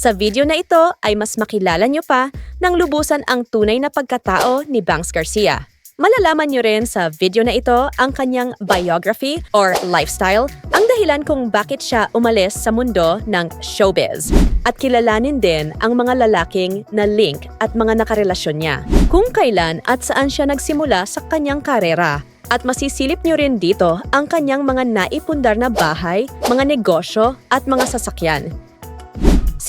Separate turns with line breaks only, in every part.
Sa video na ito ay mas makilala nyo pa ng lubusan ang tunay na pagkatao ni Banks Garcia. Malalaman nyo rin sa video na ito ang kanyang biography or lifestyle, ang dahilan kung bakit siya umalis sa mundo ng showbiz. At kilalanin din ang mga lalaking na link at mga nakarelasyon niya. Kung kailan at saan siya nagsimula sa kanyang karera. At masisilip nyo rin dito ang kanyang mga naipundar na bahay, mga negosyo at mga sasakyan.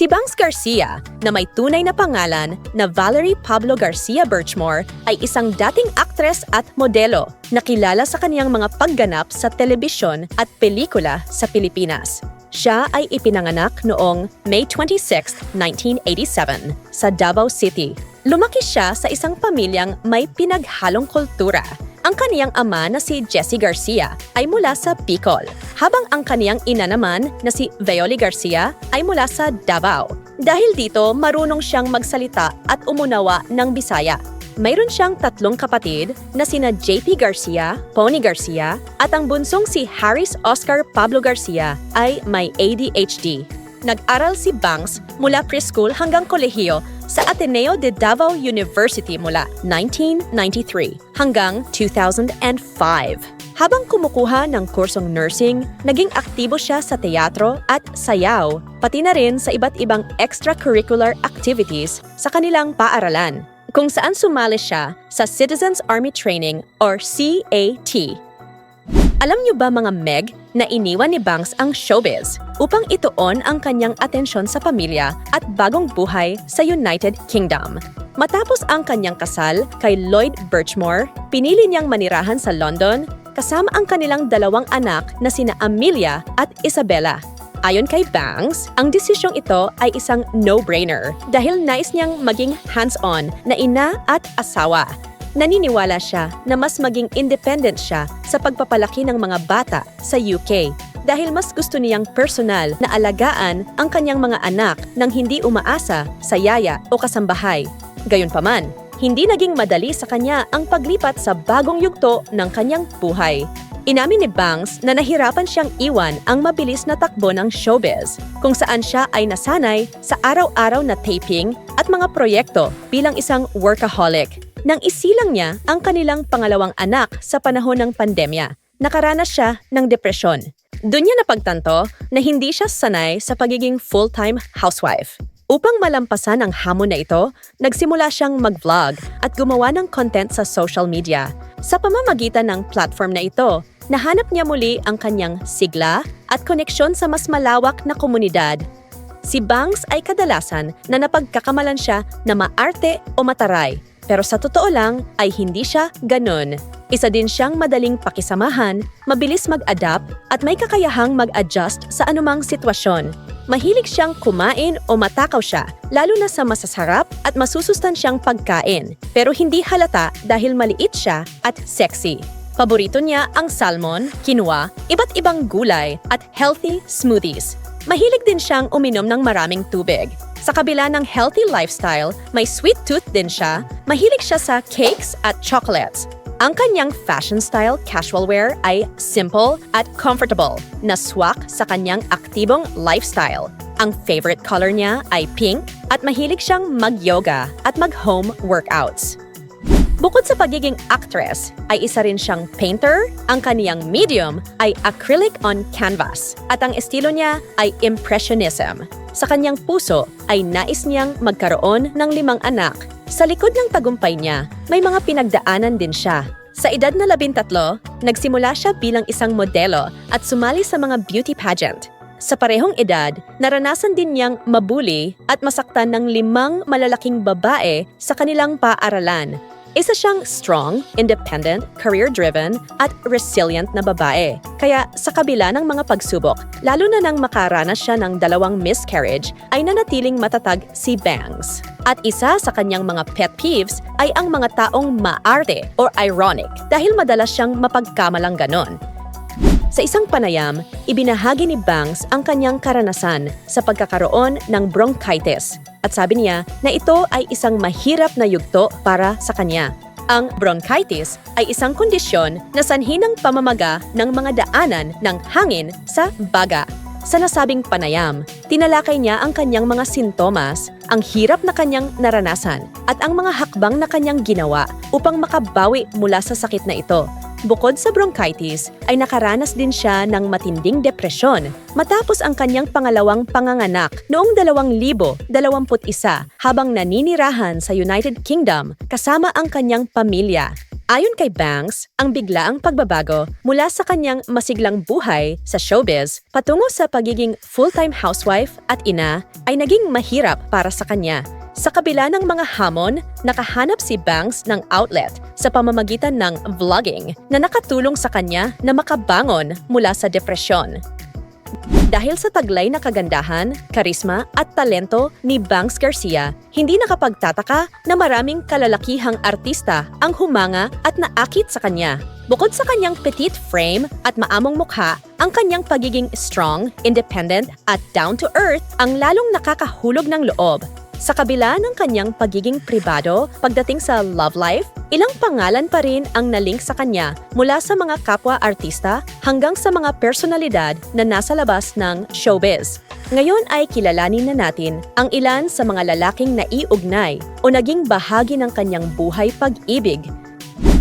Si Banks Garcia, na may tunay na pangalan na Valerie Pablo Garcia Birchmore, ay isang dating aktres at modelo na kilala sa kaniyang mga pagganap sa telebisyon at pelikula sa Pilipinas. Siya ay ipinanganak noong May 26, 1987 sa Davao City. Lumaki siya sa isang pamilyang may pinaghalong kultura ang kaniyang ama na si Jessie Garcia ay mula sa Bicol, habang ang kaniyang ina naman na si Veoli Garcia ay mula sa Davao. Dahil dito, marunong siyang magsalita at umunawa ng Bisaya. Mayroon siyang tatlong kapatid na sina JP Garcia, Pony Garcia, at ang bunsong si Harris Oscar Pablo Garcia ay may ADHD. Nag-aral si Banks mula preschool hanggang kolehiyo sa Ateneo de Davao University mula 1993 hanggang 2005. Habang kumukuha ng kursong nursing, naging aktibo siya sa teatro at sayaw, pati na rin sa iba't ibang extracurricular activities sa kanilang paaralan, kung saan sumali siya sa Citizens Army Training or CAT. Alam niyo ba mga Meg na iniwan ni Banks ang showbiz upang ituon ang kanyang atensyon sa pamilya at bagong buhay sa United Kingdom. Matapos ang kanyang kasal kay Lloyd Birchmore, pinili niyang manirahan sa London kasama ang kanilang dalawang anak na sina Amelia at Isabella. Ayon kay Banks, ang desisyong ito ay isang no-brainer dahil nais niyang maging hands-on na ina at asawa naniniwala siya na mas maging independent siya sa pagpapalaki ng mga bata sa UK dahil mas gusto niyang personal na alagaan ang kanyang mga anak nang hindi umaasa sa yaya o kasambahay. Gayunpaman, hindi naging madali sa kanya ang paglipat sa bagong yugto ng kanyang buhay. Inamin ni Banks na nahirapan siyang iwan ang mabilis na takbo ng showbiz, kung saan siya ay nasanay sa araw-araw na taping at mga proyekto bilang isang workaholic nang isilang niya ang kanilang pangalawang anak sa panahon ng pandemya. Nakaranas siya ng depresyon. Doon niya napagtanto na hindi siya sanay sa pagiging full-time housewife. Upang malampasan ang hamon na ito, nagsimula siyang mag-vlog at gumawa ng content sa social media. Sa pamamagitan ng platform na ito, nahanap niya muli ang kanyang sigla at koneksyon sa mas malawak na komunidad. Si Banks ay kadalasan na napagkakamalan siya na maarte o mataray pero sa totoo lang ay hindi siya ganun. Isa din siyang madaling pakisamahan, mabilis mag-adapt at may kakayahang mag-adjust sa anumang sitwasyon. Mahilig siyang kumain o matakaw siya, lalo na sa masasarap at masusustansyang pagkain. Pero hindi halata dahil maliit siya at sexy. Paborito niya ang salmon, quinoa, iba't ibang gulay at healthy smoothies. Mahilig din siyang uminom ng maraming tubig. Sa kabila ng healthy lifestyle, may sweet tooth din siya, mahilig siya sa cakes at chocolates. Ang kanyang fashion style casual wear ay simple at comfortable, na swak sa kanyang aktibong lifestyle. Ang favorite color niya ay pink at mahilig siyang mag-yoga at mag-home workouts. Bukod sa pagiging actress, ay isa rin siyang painter, ang kaniyang medium ay acrylic on canvas, at ang estilo niya ay impressionism. Sa kanyang puso ay nais niyang magkaroon ng limang anak. Sa likod ng tagumpay niya, may mga pinagdaanan din siya. Sa edad na labintatlo, nagsimula siya bilang isang modelo at sumali sa mga beauty pageant. Sa parehong edad, naranasan din niyang mabuli at masaktan ng limang malalaking babae sa kanilang paaralan isa siyang strong, independent, career-driven, at resilient na babae. Kaya sa kabila ng mga pagsubok, lalo na nang makaranas siya ng dalawang miscarriage, ay nanatiling matatag si Bangs. At isa sa kanyang mga pet peeves ay ang mga taong maarte or ironic dahil madalas siyang mapagkamalang ganon. Sa isang panayam, ibinahagi ni Banks ang kanyang karanasan sa pagkakaroon ng bronchitis at sabi niya na ito ay isang mahirap na yugto para sa kanya. Ang bronchitis ay isang kondisyon na sanhi ng pamamaga ng mga daanan ng hangin sa baga. Sa nasabing panayam. Tinalakay niya ang kanyang mga sintomas, ang hirap na kanyang naranasan, at ang mga hakbang na kanyang ginawa upang makabawi mula sa sakit na ito. Bukod sa bronchitis, ay nakaranas din siya ng matinding depresyon matapos ang kanyang pangalawang panganganak noong 2021 habang naninirahan sa United Kingdom kasama ang kanyang pamilya. Ayon kay Banks, ang biglaang pagbabago mula sa kanyang masiglang buhay sa showbiz patungo sa pagiging full-time housewife at ina ay naging mahirap para sa kanya. Sa kabila ng mga hamon, nakahanap si Banks ng outlet sa pamamagitan ng vlogging na nakatulong sa kanya na makabangon mula sa depresyon. Dahil sa taglay na kagandahan, karisma at talento ni Banks Garcia, hindi nakapagtataka na maraming kalalakihang artista ang humanga at naakit sa kanya. Bukod sa kanyang petite frame at maamong mukha, ang kanyang pagiging strong, independent at down-to-earth ang lalong nakakahulog ng loob. Sa kabila ng kanyang pagiging pribado pagdating sa love life, ilang pangalan pa rin ang nalink sa kanya mula sa mga kapwa-artista hanggang sa mga personalidad na nasa labas ng showbiz. Ngayon ay kilalanin na natin ang ilan sa mga lalaking naiugnay o naging bahagi ng kanyang buhay pag-ibig.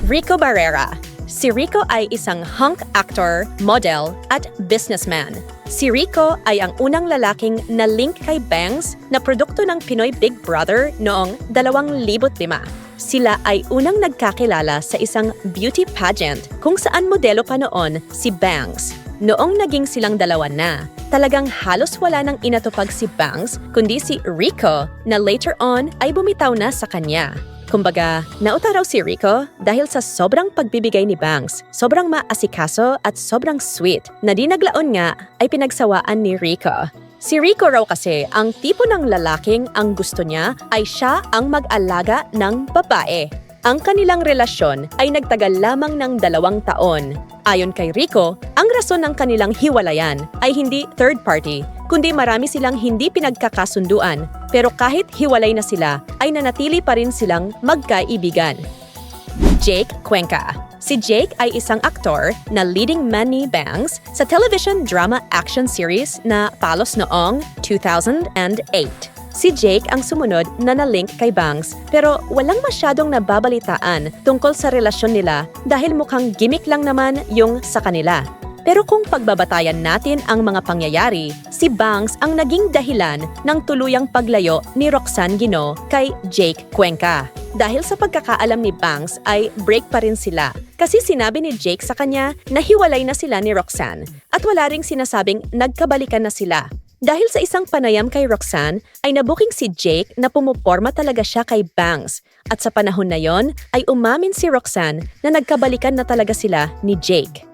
Rico Barrera Si Rico ay isang hunk actor, model, at businessman. Si Rico ay ang unang lalaking na link kay Bangs na produkto ng Pinoy Big Brother noong 2005. Sila ay unang nagkakilala sa isang beauty pageant kung saan modelo pa noon si Bangs. Noong naging silang dalawa na, talagang halos wala nang inatupag si Bangs kundi si Rico na later on ay bumitaw na sa kanya. Kumbaga, nauta raw si Rico dahil sa sobrang pagbibigay ni Banks, sobrang maasikaso at sobrang sweet na di naglaon nga ay pinagsawaan ni Rico. Si Rico raw kasi ang tipo ng lalaking ang gusto niya ay siya ang mag-alaga ng babae. Ang kanilang relasyon ay nagtagal lamang ng dalawang taon. Ayon kay Rico, ang rason ng kanilang hiwalayan ay hindi third party, kundi marami silang hindi pinagkakasunduan. Pero kahit hiwalay na sila, ay nanatili pa rin silang magkaibigan. Jake Cuenca Si Jake ay isang aktor na leading man ni Bangs sa television drama action series na Palos noong 2008. Si Jake ang sumunod na nalink kay Bangs pero walang masyadong nababalitaan tungkol sa relasyon nila dahil mukhang gimmick lang naman yung sa kanila. Pero kung pagbabatayan natin ang mga pangyayari, si Bangs ang naging dahilan ng tuluyang paglayo ni Roxanne Gino kay Jake Cuenca. Dahil sa pagkakaalam ni Banks ay break pa rin sila kasi sinabi ni Jake sa kanya na hiwalay na sila ni Roxanne at wala ring sinasabing nagkabalikan na sila. Dahil sa isang panayam kay Roxanne, ay nabuking si Jake na pumuporma talaga siya kay Banks. At sa panahon na yon, ay umamin si Roxanne na nagkabalikan na talaga sila ni Jake.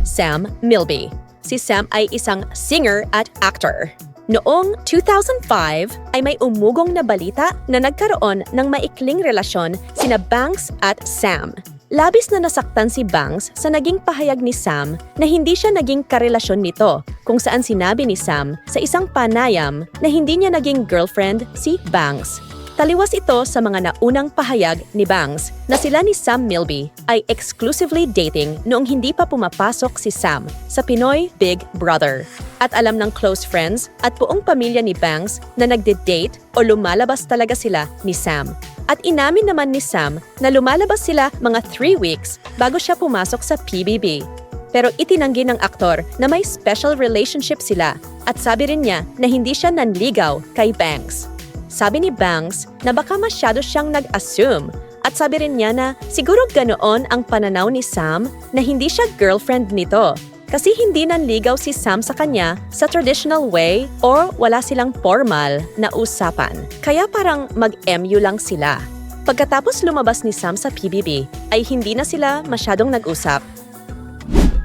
Sam Milby. Si Sam ay isang singer at actor. Noong 2005 ay may umugong na balita na nagkaroon ng maikling relasyon sina Banks at Sam. Labis na nasaktan si Banks sa naging pahayag ni Sam na hindi siya naging karelasyon nito kung saan sinabi ni Sam sa isang panayam na hindi niya naging girlfriend si Banks. Taliwas ito sa mga naunang pahayag ni Bangs na sila ni Sam Milby ay exclusively dating noong hindi pa pumapasok si Sam sa Pinoy Big Brother. At alam ng close friends at buong pamilya ni Bangs na nagde-date o lumalabas talaga sila ni Sam. At inamin naman ni Sam na lumalabas sila mga 3 weeks bago siya pumasok sa PBB. Pero itinanggi ng aktor na may special relationship sila at sabi rin niya na hindi siya nanligaw kay Banks. Sabi ni Banks na baka masyado siyang nag-assume at sabi rin niya na siguro ganoon ang pananaw ni Sam na hindi siya girlfriend nito kasi hindi nanligaw si Sam sa kanya sa traditional way or wala silang formal na usapan. Kaya parang mag-MU lang sila. Pagkatapos lumabas ni Sam sa PBB, ay hindi na sila masyadong nag-usap.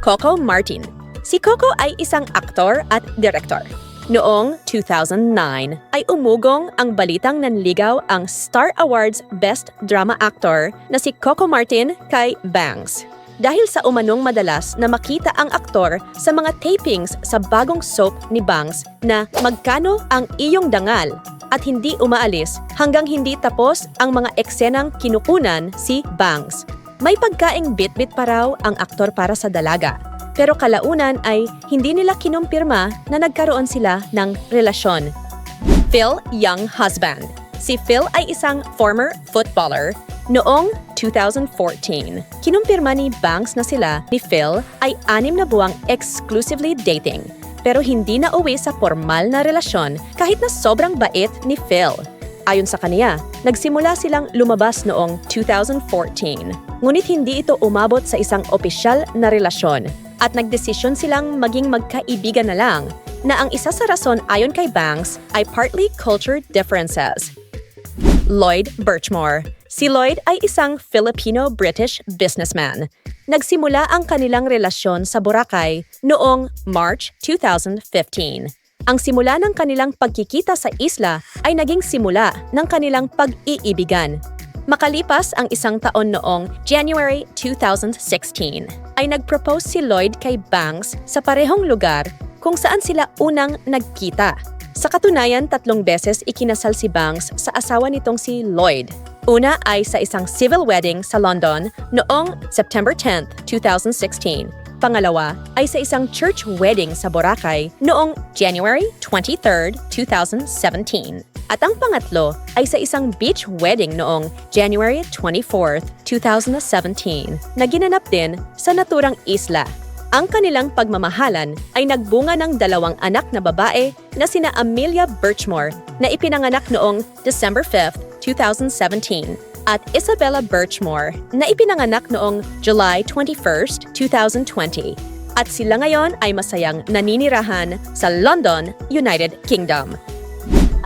Coco Martin Si Coco ay isang aktor at director. Noong 2009 ay umugong ang balitang nanligaw ang Star Awards Best Drama Actor na si Coco Martin kay Banks. Dahil sa umanong madalas na makita ang aktor sa mga tapings sa bagong soap ni Banks na Magkano ang iyong dangal at hindi umaalis hanggang hindi tapos ang mga eksenang kinukunan si Banks. May pagkaing bit-bit pa raw ang aktor para sa dalaga Pero kalaunan ay hindi nila kinumpirma na nagkaroon sila ng relasyon. Phil Young Husband Si Phil ay isang former footballer noong 2014. Kinumpirma ni Banks na sila ni Phil ay anim na buwang exclusively dating pero hindi na uwi sa formal na relasyon kahit na sobrang bait ni Phil. Ayon sa kaniya, nagsimula silang lumabas noong 2014. Ngunit hindi ito umabot sa isang opisyal na relasyon at nagdesisyon silang maging magkaibigan na lang na ang isa sa rason ayon kay Banks ay partly culture differences. Lloyd Birchmore. Si Lloyd ay isang Filipino-British businessman. Nagsimula ang kanilang relasyon sa Boracay noong March 2015. Ang simula ng kanilang pagkikita sa isla ay naging simula ng kanilang pag-iibigan. Makalipas ang isang taon noong January 2016, ay nag-propose si Lloyd kay Banks sa parehong lugar kung saan sila unang nagkita. Sa katunayan, tatlong beses ikinasal si Banks sa asawa nitong si Lloyd. Una ay sa isang civil wedding sa London noong September 10, 2016. Pangalawa ay sa isang church wedding sa Boracay noong January 23, 2017. At ang pangatlo ay sa isang beach wedding noong January 24, 2017 na ginanap din sa naturang isla ang kanilang pagmamahalan ay nagbunga ng dalawang anak na babae na sina Amelia Birchmore na ipinanganak noong December 5, 2017 at Isabella Birchmore na ipinanganak noong July 21, 2020. At sila ngayon ay masayang naninirahan sa London, United Kingdom.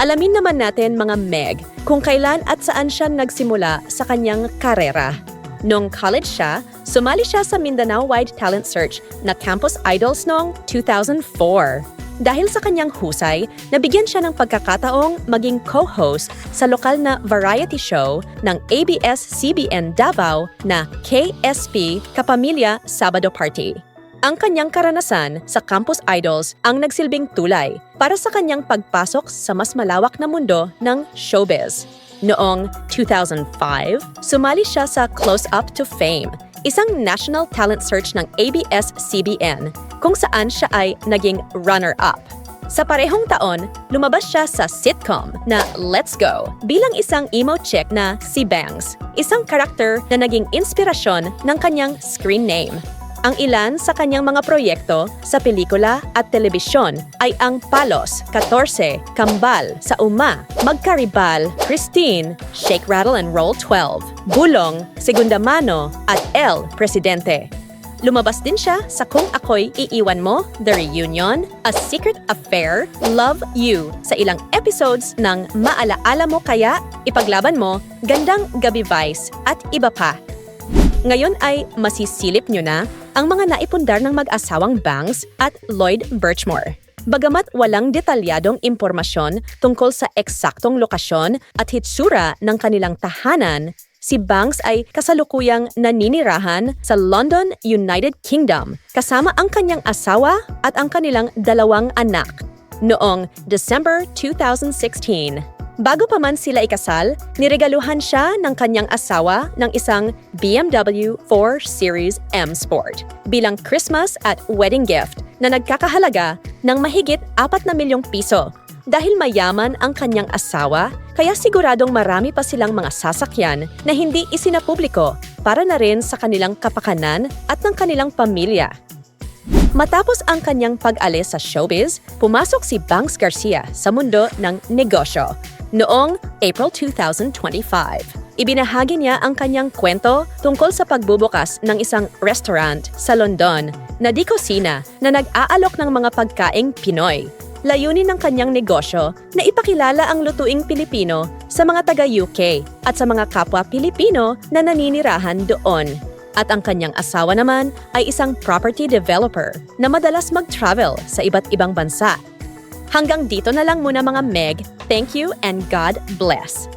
Alamin naman natin mga Meg kung kailan at saan siya nagsimula sa kanyang karera. Nung college siya, sumali siya sa Mindanao Wide Talent Search na Campus Idols noong 2004. Dahil sa kanyang husay, nabigyan siya ng pagkakataong maging co-host sa lokal na variety show ng ABS-CBN Davao na KSP Kapamilya Sabado Party. Ang kanyang karanasan sa Campus Idols ang nagsilbing tulay para sa kanyang pagpasok sa mas malawak na mundo ng showbiz. Noong 2005, sumali siya sa Close Up to Fame, isang national talent search ng ABS-CBN kung saan siya ay naging runner-up. Sa parehong taon, lumabas siya sa sitcom na Let's Go bilang isang emo chick na si Bangs, isang karakter na naging inspirasyon ng kanyang screen name. Ang ilan sa kanyang mga proyekto sa pelikula at telebisyon ay ang Palos, 14, Kambal, Sa Uma, Magkaribal, Christine, Shake Rattle and Roll 12, Bulong, Segunda Mano, at El Presidente. Lumabas din siya sa Kung Ako'y Iiwan Mo, The Reunion, A Secret Affair, Love You sa ilang episodes ng Maalaala Mo Kaya, Ipaglaban Mo, Gandang Gabi Vice, at iba pa. Ngayon ay masisilip nyo na ang mga naipundar ng mag-asawang Banks at Lloyd Birchmore. Bagamat walang detalyadong impormasyon tungkol sa eksaktong lokasyon at hitsura ng kanilang tahanan, si Banks ay kasalukuyang naninirahan sa London, United Kingdom kasama ang kanyang asawa at ang kanilang dalawang anak noong December 2016. Bago pa man sila ikasal, niregaluhan siya ng kanyang asawa ng isang BMW 4 Series M Sport bilang Christmas at wedding gift na nagkakahalaga ng mahigit 4 na milyong piso. Dahil mayaman ang kanyang asawa, kaya siguradong marami pa silang mga sasakyan na hindi isinapubliko para na rin sa kanilang kapakanan at ng kanilang pamilya. Matapos ang kanyang pag-alis sa showbiz, pumasok si Banks Garcia sa mundo ng negosyo noong April 2025. Ibinahagi niya ang kanyang kwento tungkol sa pagbubukas ng isang restaurant sa London na di kusina na nag-aalok ng mga pagkaing Pinoy. Layunin ng kanyang negosyo na ipakilala ang lutuing Pilipino sa mga taga-UK at sa mga kapwa Pilipino na naninirahan doon. At ang kanyang asawa naman ay isang property developer na madalas mag-travel sa iba't ibang bansa Hanggang dito na lang muna mga Meg. Thank you and God bless.